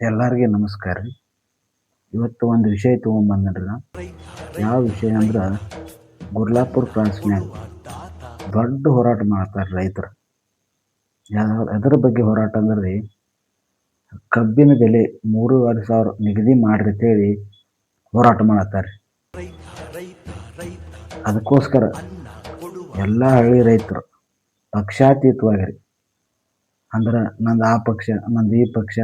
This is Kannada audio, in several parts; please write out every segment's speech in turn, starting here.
ಎಲ್ಲರಿಗೆ ನಮಸ್ಕಾರ ರೀ. ಇವತ್ತು ಒಂದು ವಿಷಯ ತೊಗೊಂಬಂದ್ರಿ ಯಾವ ವಿಷಯ ಅಂದ್ರೆ ಗುರ್ಲಾಪುರ ಫ್ರಾನ್ಸ್ನ್ಯಾಗ ದೊಡ್ಡ ಹೋರಾಟ ಮಾಡ್ತಾರೆ ರೈತರು. ಯಾವ ಅದರ ಬಗ್ಗೆ ಹೋರಾಟ ಅಂದ್ರೆ ರೀ ಕಬ್ಬಿನ ಬೆಲೆ ಮೂರುವರೆ ಸಾವಿರ ನಿಗದಿ ಮಾಡ್ರಿ ಅಂತೇಳಿ ಹೋರಾಟ ಮಾಡತ್ತಾರೆ ಅದಕ್ಕೋಸ್ಕರ ಎಲ್ಲ ಹಳ್ಳಿ ರೈತರು ಪಕ್ಷಾತೀತವಾಗಿ ರೀ. ಅಂದ್ರೆ ನಂದು ಆ ಪಕ್ಷ, ನಂದು ಈ ಪಕ್ಷ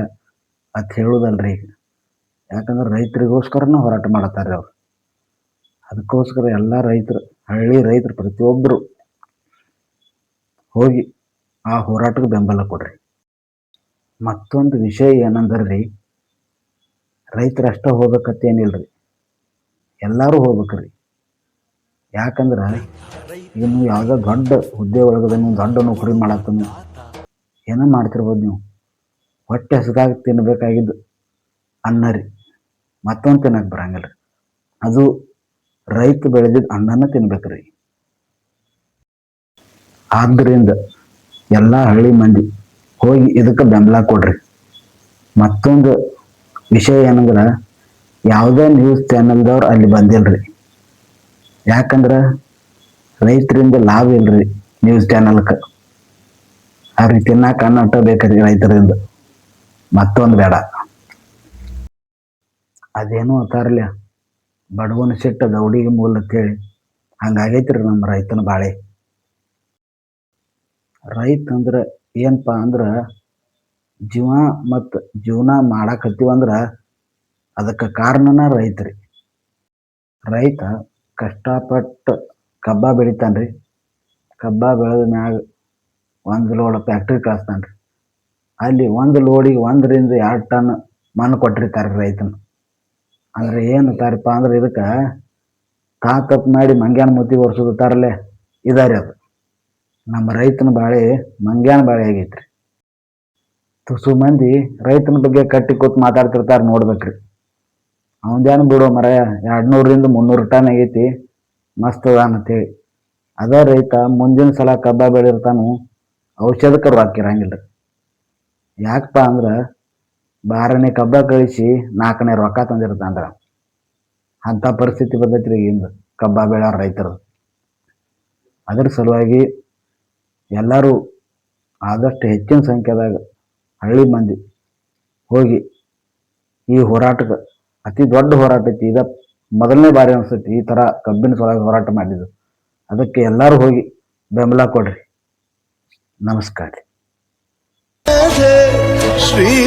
ಅಂತ ಹೇಳೋದಲ್ರಿ. ಈಗ ಯಾಕಂದ್ರೆ ರೈತರಿಗೋಸ್ಕರನೂ ಹೋರಾಟ ಮಾಡತ್ತಾರೆ ಅವ್ರು. ಅದಕ್ಕೋಸ್ಕರ ಎಲ್ಲ ರೈತರು, ಹಳ್ಳಿ ರೈತರು ಪ್ರತಿಯೊಬ್ಬರು ಹೋಗಿ ಆ ಹೋರಾಟಕ್ಕೆ ಬೆಂಬಲ ಕೊಡ್ರಿ. ಮತ್ತೊಂದು ವಿಷಯ ಏನಂದ್ರೆ ರೀ ರೈತರು ಅಷ್ಟೇ ಹೋಗ್ಬೇಕತ್ತೇನಿಲ್ಲ ರೀ ಎಲ್ಲರೂ ಹೋಗ್ಬೇಕ್ರಿ. ಯಾಕಂದ್ರೆ ಈಗ ನೀವು ಯಾವುದೋ ದೊಡ್ಡ ಹುದ್ದೆ ಒಳಗದ ನೀವು ದೊಡ್ಡ ನೌಕರಿ ಮಾಡತ್ತನು ಏನೋ ಮಾಡ್ತಿರ್ಬೋದು ನೀವು. ಹೊಟ್ಟೆ ಹಸಿದಾಗ ತಿನ್ಬೇಕಾಗಿದ್ದು ಅನ್ನ ರೀ. ಮತ್ತೊಂದು ತಿನ್ನಕ್ಕೆ ಬರಂಗಿಲ್ಲ ರೀ. ಅದು ರೈತ ಬೆಳೆದಿದ್ದ ಅನ್ನನ ತಿನ್ಬೇಕು ರೀ. ಆದ್ದರಿಂದ ಎಲ್ಲ ಹಳ್ಳಿ ಮಂದಿ ಹೋಗಿ ಇದಕ್ಕೆ ಬೆಂಬಲ ಕೊಡ್ರಿ. ಮತ್ತೊಂದು ವಿಷಯ ಏನಂದ್ರೆ ಯಾವುದೇ ನ್ಯೂಸ್ ಚಾನಲ್ದವ್ರು ಅಲ್ಲಿ ಬಂದಿಲ್ರಿ. ಯಾಕಂದ್ರೆ ರೈತರಿಂದ ಲಾಭ ಇಲ್ರಿ ನ್ಯೂಸ್ ಚಾನಲ್ಕ ಅವ್ರಿಗೆ ತಿನ್ನಕ್ಕೆ ಅನ್ನ ಬೇಕ್ರಿ ರೈತರಿಂದ. ಮತ್ತೊಂದು ಬೇಡ. ಅದೇನೋ ಅಂತಾರಲ್ಲ. ಬಡವನ ಸಿಟ್ಟ ದೌಡಿಗೆ ಮೂಲ ಅಂತೇಳಿ ಹಂಗಾಗೈತ್ರಿ ನಮ್ಮ ರೈತನ ಬಾಳೆ. ರೈತ ಅಂದ್ರೆ ಏನಪ್ಪ ಅಂದ್ರೆ ಜೀವ ಮತ್ತು ಜೀವನ ಮಾಡಾಕತ್ತೀವಂದ್ರೆ ಅದಕ್ಕೆ ಕಾರಣನ ರೈತರಿ. ರೈತ ಕಷ್ಟಪಟ್ಟು ಕಬ್ಬ ಬೆಳಿತಾನೆ ಕಬ್ಬ ಬೆಳೆದ ಮ್ಯಾಗ ಒಂದು ಲೋಡ್ ಫ್ಯಾಕ್ಟ್ರಿ ಕಳಿಸ್ತಾನೆ ರೀ ಅಲ್ಲಿ ಒಂದು ಲೋಡಿಗೆ ಒಂದರಿಂದ ಎರಡು ಟನ್ ಮಣ್ಣು ಕೊಟ್ಟಿರ್ತಾರೆ ರೈತನ ಅಂದ್ರೆ ಏನು ತಾರಪ್ಪ ಅಂದ್ರೆ ಇದಕ್ಕೆ ಕಾಕಪ್ಪ ಮಾಡಿ ಮಂಗ್ಯಾನ ಮುತ್ತಿ ಒರೆಸೋದುತ್ತಾರಲ್ಲೇ? ಇದಾರೆ ಅದು. ನಮ್ಮ ರೈತನ ಬಾಳೆ ಮಂಗ್ಯಾನ ಬಾಳೆ ಆಗೈತ್ರಿ. ತುಸು ಮಂದಿ ರೈತನ ಬಗ್ಗೆ ಕಟ್ಟಿ ಕೂತ್ ಮಾತಾಡ್ತಿರ್ತಾರೆ ನೋಡ್ಬೇಕ್ರಿ. ಅವನದೇನು ಬಿಡೋ ಮರ ಎರಡು ನೂರರಿಂದ ಮುನ್ನೂರು ಟನ್ ಆಗೈತಿ, ಮಸ್ತ್ ಅದ ಅಂತೇಳಿ ಅದ ರೈತ ಮುಂದಿನ ಸಲ ಕಬ್ಬ ಬೆಳಿರ್ತಾನು ಔಷಧಕ್ಕೆ ರೊಕ್ಕ ಇರಂಗಿಲ್ಲ ಯಾಕಪ್ಪ ಅಂದ್ರೆ ಬಾರನೇ ಕಬ್ಬ ಕಳಿಸಿ ನಾಲ್ಕನೇ ರೊಕ್ಕ ಅಂದ್ರೆ. ಅಂಥ ಪರಿಸ್ಥಿತಿ ಬಂದೈತ್ರಿ ಇಂದು ಕಬ್ಬ ಬೆಳೆಯೋರು ರೈತರು. ಅದ್ರ ಸಲುವಾಗಿ ಎಲ್ಲರೂ ಆದಷ್ಟು ಹೆಚ್ಚಿನ ಸಂಖ್ಯೆದಾಗ ಹಳ್ಳಿ ಮಂದಿ ಹೋಗಿ ಈ ಹೋರಾಟಕ್ಕೆ ಅತಿ ದೊಡ್ಡ ಹೋರಾಟ ಐತಿ. ಇದ ಮೊದಲನೇ ಬಾರಿ ಅನಿಸ್ತೈತಿ ಈ ಥರ ಕಬ್ಬಿನ ಸಲುವಾಗಿ ಹೋರಾಟ ಮಾಡಿದ್ದು. ಅದಕ್ಕೆ ಎಲ್ಲರೂ ಹೋಗಿ ಬೆಂಬಲ ಕೊಡ್ರಿ. ನಮಸ್ಕಾರ Sí.